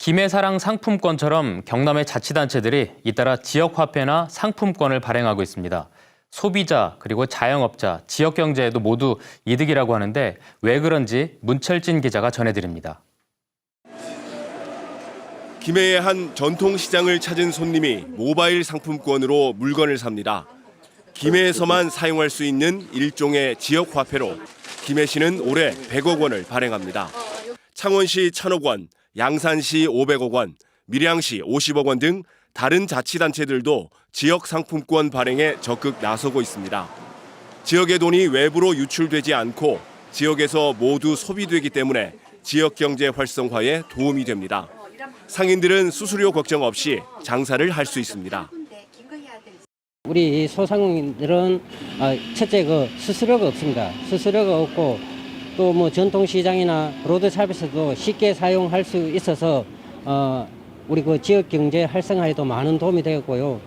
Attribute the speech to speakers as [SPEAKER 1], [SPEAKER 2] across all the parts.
[SPEAKER 1] 김해사랑 상품권처럼 경남의 자치단체들이 잇따라 지역화폐나 상품권을 발행하고 있습니다. 소비자 그리고 자영업자, 지역 경제에도 모두 이득이라고 하는데 왜 그런지 문철진 기자가 전해드립니다.
[SPEAKER 2] 김해의 한 전통 시장을 찾은 손님이 모바일 상품권으로 물건을 삽니다. 김해에서만 사용할 수 있는 일종의 지역 화폐로 김해시는 올해 100억 원을 발행합니다. 창원시 1000억 원, 양산시 500억 원, 밀양시 50억 원 등 다른 자치단체들도 지역 상품권 발행에 적극 나서고 있습니다. 지역의 돈이 외부로 유출되지 않고 지역에서 모두 소비되기 때문에 지역 경제 활성화에 도움이 됩니다. 상인들은 수수료 걱정 없이 장사를 할 수 있습니다.
[SPEAKER 3] 우리 소상공인들은 어, 첫째 그 수수료가 없습니다. 수수료가 없고 또 뭐 전통시장이나 로드 샵에서도 쉽게 사용할 수 있어서 어, 우리 그 지역 경제 활성화에도 많은 도움이 되었고요.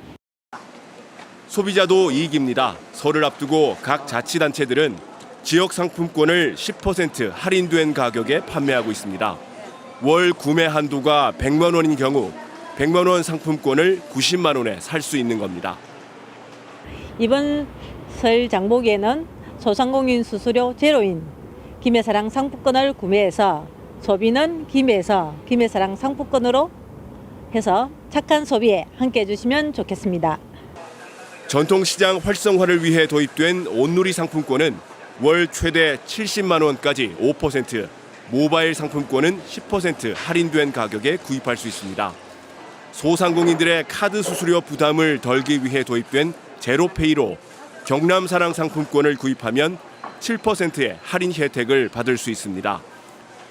[SPEAKER 2] 소비자도 이익입니다. 설을 앞두고 각 자치단체들은 지역 상품권을 10% 할인된 가격에 판매하고 있습니다. 월 구매 한도가 100만 원인 경우 100만 원 상품권을 90만 원에 살 수 있는 겁니다.
[SPEAKER 4] 이번 설 장보기에는 소상공인 수수료 제로인 김해사랑 상품권을 구매해서 소비는 김해에서 김해사랑 상품권으로 해서 착한 소비에 함께 해 주시면 좋겠습니다.
[SPEAKER 2] 전통시장 활성화를 위해 도입된 온누리 상품권은 월 최대 70만 원까지 5%, 모바일 상품권은 10% 할인된 가격에 구입할 수 있습니다. 소상공인들의 카드 수수료 부담을 덜기 위해 도입된 제로페이로 경남 사랑 상품권을 구입하면 7%의 할인 혜택을 받을 수 있습니다.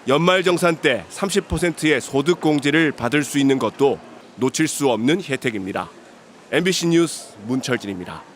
[SPEAKER 2] 연말정산 때 30%의 소득 공제를 받을 수 있는 것도 놓칠 수 없는 혜택입니다. MBC 뉴스 문철진입니다.